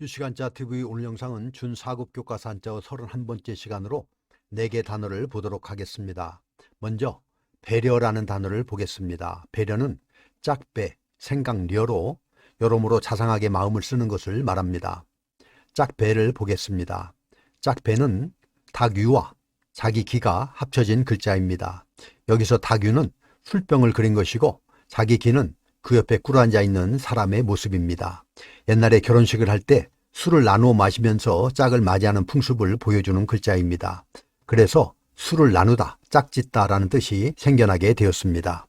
유시간자 TV 오늘 영상은 준 4급 교과서 한자어 31번째 시간으로 4개 단어를 보도록 하겠습니다. 먼저 배려라는 단어를 보겠습니다. 배려는 짝배, 생각려로 여러모로 자상하게 마음을 쓰는 것을 말합니다. 짝배를 보겠습니다. 짝배는 닭유와 자기 기가 합쳐진 글자입니다. 여기서 닭유는 술병을 그린 것이고 자기 기는 그 옆에 꿇어앉아 있는 사람의 모습입니다. 옛날에 결혼식을 할 때 술을 나누어 마시면서 짝을 맞이하는 풍습을 보여주는 글자입니다. 그래서 술을 나누다, 짝짓다라는 뜻이 생겨나게 되었습니다.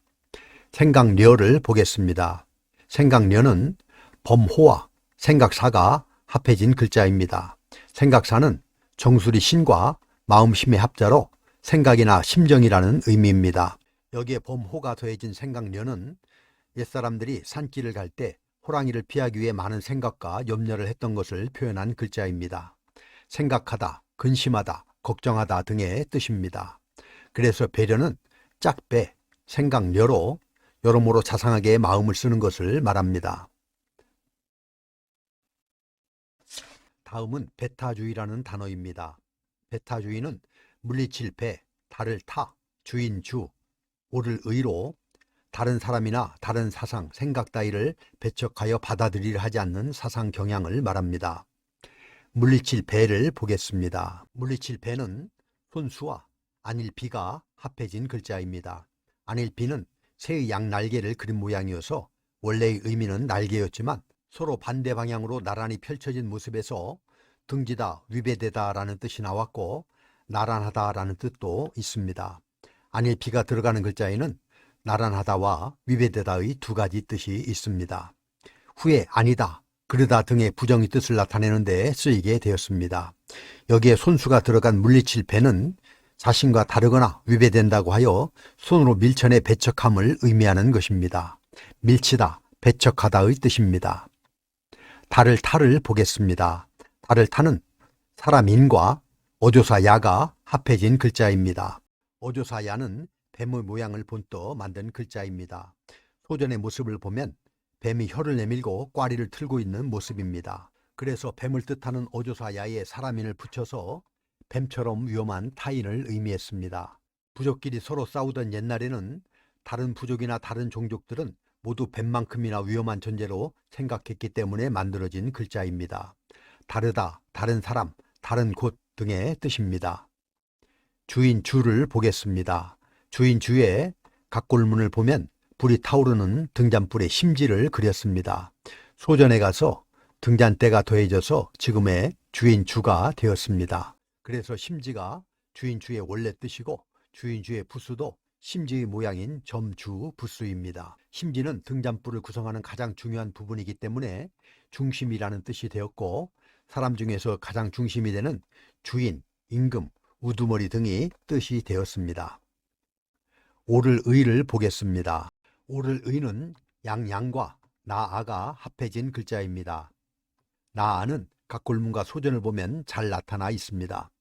생각려를 보겠습니다. 생각려는 범호와 생각사가 합해진 글자입니다. 생각사는 정수리 신과 마음심의 합자로 생각이나 심정이라는 의미입니다. 여기에 범호가 더해진 생각려는 옛사람들이 산길을 갈 때 호랑이를 피하기 위해 많은 생각과 염려를 했던 것을 표현한 글자입니다. 생각하다, 근심하다, 걱정하다 등의 뜻입니다. 그래서 배려는 짝배, 생각려로 여러모로 자상하게 마음을 쓰는 것을 말합니다. 다음은 배타주의라는 단어입니다. 배타주의는 물리칠 배, 달을 타, 주인 주, 오를 의로 다른 사람이나 다른 사상, 생각 따위를 배척하여 받아들이려 하지 않는 사상 경향을 말합니다. 물리칠 배를 보겠습니다. 물리칠 배는 손수와 안일비가 합해진 글자입니다. 안일비는 새의 양 날개를 그린 모양이어서 원래의 의미는 날개였지만 서로 반대 방향으로 나란히 펼쳐진 모습에서 등지다, 위배되다 라는 뜻이 나왔고 나란하다 라는 뜻도 있습니다. 안일비가 들어가는 글자에는 나란하다와 위배되다의 두 가지 뜻이 있습니다. 후에 아니다, 그러다 등의 부정의 뜻을 나타내는 데 쓰이게 되었습니다. 여기에 손수가 들어간 물리칠 배는 자신과 다르거나 위배된다고 하여 손으로 밀천의 배척함을 의미하는 것입니다. 밀치다, 배척하다의 뜻입니다. 달을 타를 보겠습니다. 달을 타는 사람인과 어조사 야가 합해진 글자입니다. 어조사 야는 뱀의 모양을 본떠 만든 글자입니다. 소전의 모습을 보면 뱀이 혀를 내밀고 꽈리를 틀고 있는 모습입니다. 그래서 뱀을 뜻하는 어조사 야에 사람인을 붙여서 뱀처럼 위험한 타인을 의미했습니다. 부족끼리 서로 싸우던 옛날에는 다른 부족이나 다른 종족들은 모두 뱀만큼이나 위험한 존재로 생각했기 때문에 만들어진 글자입니다. 다르다, 다른 사람, 다른 곳 등의 뜻입니다. 주인 주를 보겠습니다. 주인 주에 각골문을 보면 불이 타오르는 등잔불의 심지를 그렸습니다. 소전에 가서 등잔대가 더해져서 지금의 주인 주가 되었습니다. 그래서 심지가 주인 주의 원래 뜻이고 주인 주의 부수도 심지의 모양인 점주 부수입니다. 심지는 등잔불을 구성하는 가장 중요한 부분이기 때문에 중심이라는 뜻이 되었고 사람 중에서 가장 중심이 되는 주인, 임금, 우두머리 등이 뜻이 되었습니다. 오를 의를 보겠습니다. 오를 의는 양양과 나아가 합해진 글자입니다. 나아는 각 골문과 소전을 보면 잘 나타나 있습니다.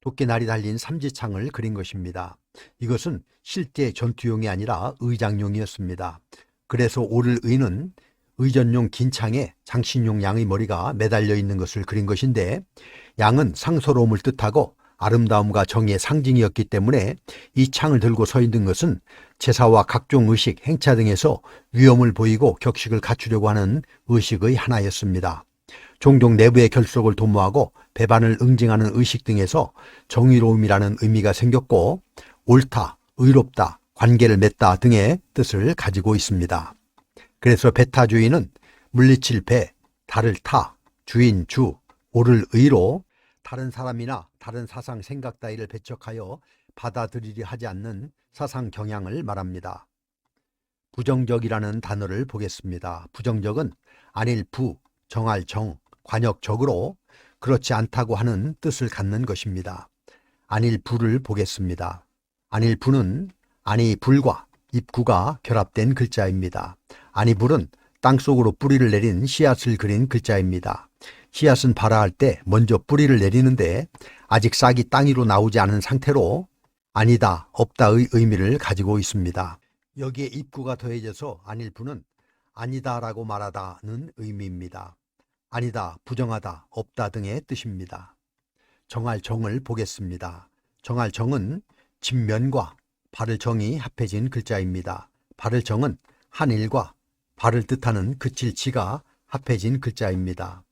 도끼날이 달린 삼지창을 그린 것입니다. 이것은 실제 전투용이 아니라 의장용이었습니다. 그래서 오를 의는 의전용 긴 창에 장신용 양의 머리가 매달려 있는 것을 그린 것인데 양은 상서로움을 뜻하고 아름다움과 정의의 상징이었기 때문에 이 창을 들고 서 있는 것은 제사와 각종 의식, 행차 등에서 위험을 보이고 격식을 갖추려고 하는 의식의 하나였습니다. 종종 내부의 결속을 도모하고 배반을 응징하는 의식 등에서 정의로움이라는 의미가 생겼고 옳다, 의롭다, 관계를 맺다 등의 뜻을 가지고 있습니다. 그래서 배타주의는 물리칠 배, 달을 타, 주인 주, 오를 의로 다른 사람이나 다른 사상 생각 따위를 배척하여 받아들이려 하지 않는 사상 경향을 말합니다. 부정적이라는 단어를 보겠습니다. 부정적은 안일 부, 정할 정, 관역적으로 그렇지 않다고 하는 뜻을 갖는 것입니다. 안일 부를 보겠습니다. 안일 부는 안이 불과 입구가 결합된 글자입니다. 안이 불은 땅속으로 뿌리를 내린 씨앗을 그린 글자입니다. 씨앗은 발아할 때 먼저 뿌리를 내리는데 아직 싹이 땅 위로 나오지 않은 상태로 아니다, 없다의 의미를 가지고 있습니다. 여기에 입구가 더해져서 아닐부는 아니다라고 말하다는 의미입니다. 아니다, 부정하다, 없다 등의 뜻입니다. 정할 정을 보겠습니다. 정할 정은 진면과 발을 정이 합해진 글자입니다. 발을 정은 한일과 발을 뜻하는 그칠 지가 합해진 글자입니다.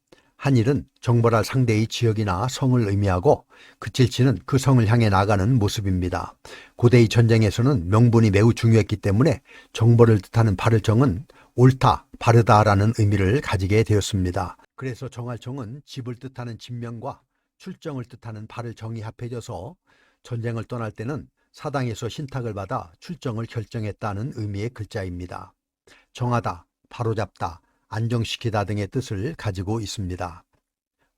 한일은 정벌할 상대의 지역이나 성을 의미하고 그칠치는 그 성을 향해 나가는 모습입니다. 고대의 전쟁에서는 명분이 매우 중요했기 때문에 정벌을 뜻하는 발을정은 옳다, 바르다라는 의미를 가지게 되었습니다. 그래서 정할정은 집을 뜻하는 진명과 출정을 뜻하는 발을정이 합해져서 전쟁을 떠날 때는 사당에서 신탁을 받아 출정을 결정했다는 의미의 글자입니다. 정하다, 바로잡다, 안정시키다 등의 뜻을 가지고 있습니다.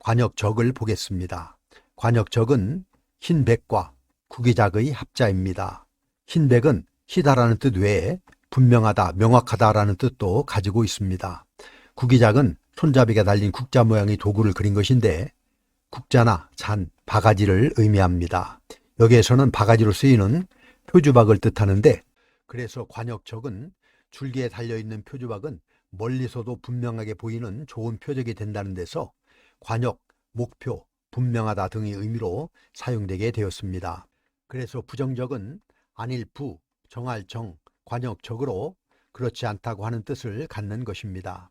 관역적을 보겠습니다. 관역적은 흰백과 구기작의 합자입니다. 흰백은 희다라는 뜻 외에 분명하다, 명확하다라는 뜻도 가지고 있습니다. 구기작은 손잡이가 달린 국자 모양의 도구를 그린 것인데 국자나 잔, 바가지를 의미합니다. 여기에서는 바가지로 쓰이는 표주박을 뜻하는데 그래서 관역적은 줄기에 달려있는 표주박은 멀리서도 분명하게 보이는 좋은 표적이 된다는 데서 관역, 목표, 분명하다 등의 의미로 사용되게 되었습니다. 그래서 부정적은 안일부, 정할 정, 관역적으로 그렇지 않다고 하는 뜻을 갖는 것입니다.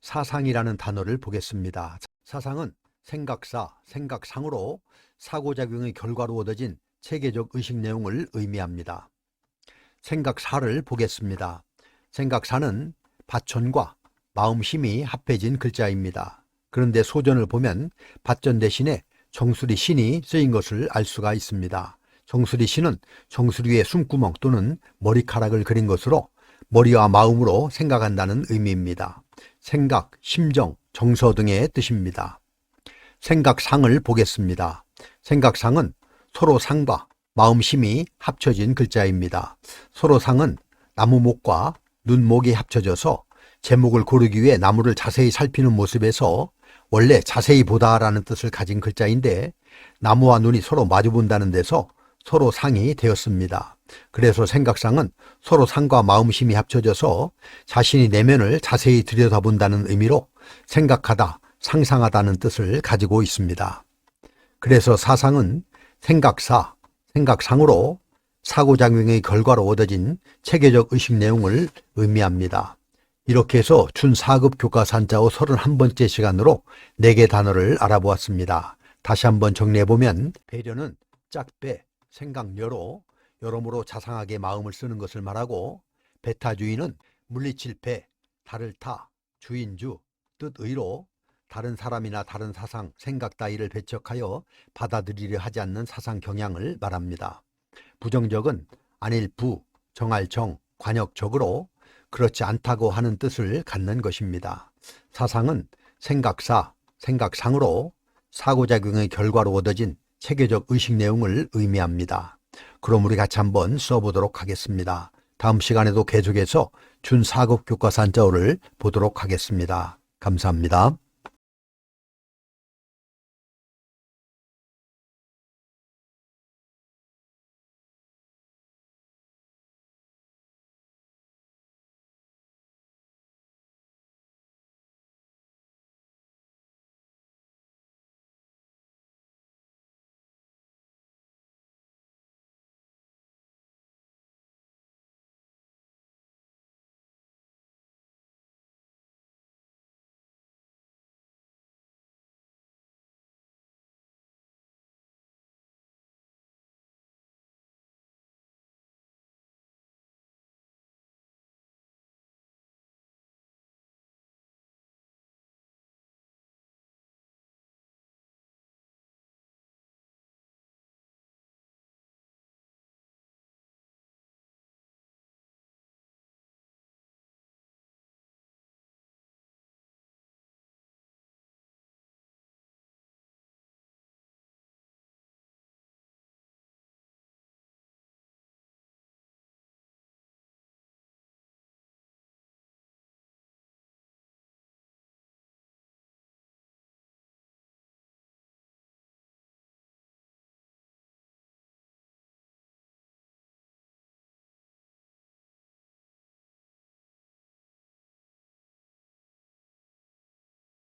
사상이라는 단어를 보겠습니다. 사상은 생각사, 생각상으로 사고작용의 결과로 얻어진 체계적 의식 내용을 의미합니다. 생각사를 보겠습니다. 생각사는 바천과 마음 힘이 합해진 글자입니다. 그런데 소전을 보면 밭전 대신에 정수리 신이 쓰인 것을 알 수가 있습니다. 정수리 신은 정수리의 숨구멍 또는 머리카락을 그린 것으로 머리와 마음으로 생각한다는 의미입니다. 생각, 심정, 정서 등의 뜻입니다. 생각상을 보겠습니다. 생각상은 서로 상과 마음심이 합쳐진 글자입니다. 서로 상은 나무목과 눈목이 합쳐져서 제목을 고르기 위해 나무를 자세히 살피는 모습에서 원래 자세히 보다라는 뜻을 가진 글자인데 나무와 눈이 서로 마주본다는 데서 서로 상이 되었습니다. 그래서 생각상은 서로 상과 마음심이 합쳐져서 자신이 내면을 자세히 들여다본다는 의미로 생각하다, 상상하다는 뜻을 가지고 있습니다. 그래서 사상은 생각사, 생각상으로 사고작용의 결과로 얻어진 체계적 의식 내용을 의미합니다. 이렇게 해서 준 4급 교과산자호 31번째 시간으로 4개 단어를 알아보았습니다. 다시 한번 정리해보면 배려는 짝배, 생각여로 여러모로 자상하게 마음을 쓰는 것을 말하고 배타주의는 물리칠패, 달을 타, 주인주, 뜻의로 다른 사람이나 다른 사상, 생각 따위를 배척하여 받아들이려 하지 않는 사상 경향을 말합니다. 부정적은 안일부, 정할정, 관역적으로 그렇지 않다고 하는 뜻을 갖는 것입니다. 사상은 생각사, 생각상으로 사고작용의 결과로 얻어진 체계적 의식 내용을 의미합니다. 그럼 우리 같이 한번 써보도록 하겠습니다. 다음 시간에도 계속해서 준 4급 교과산자어를 보도록 하겠습니다. 감사합니다.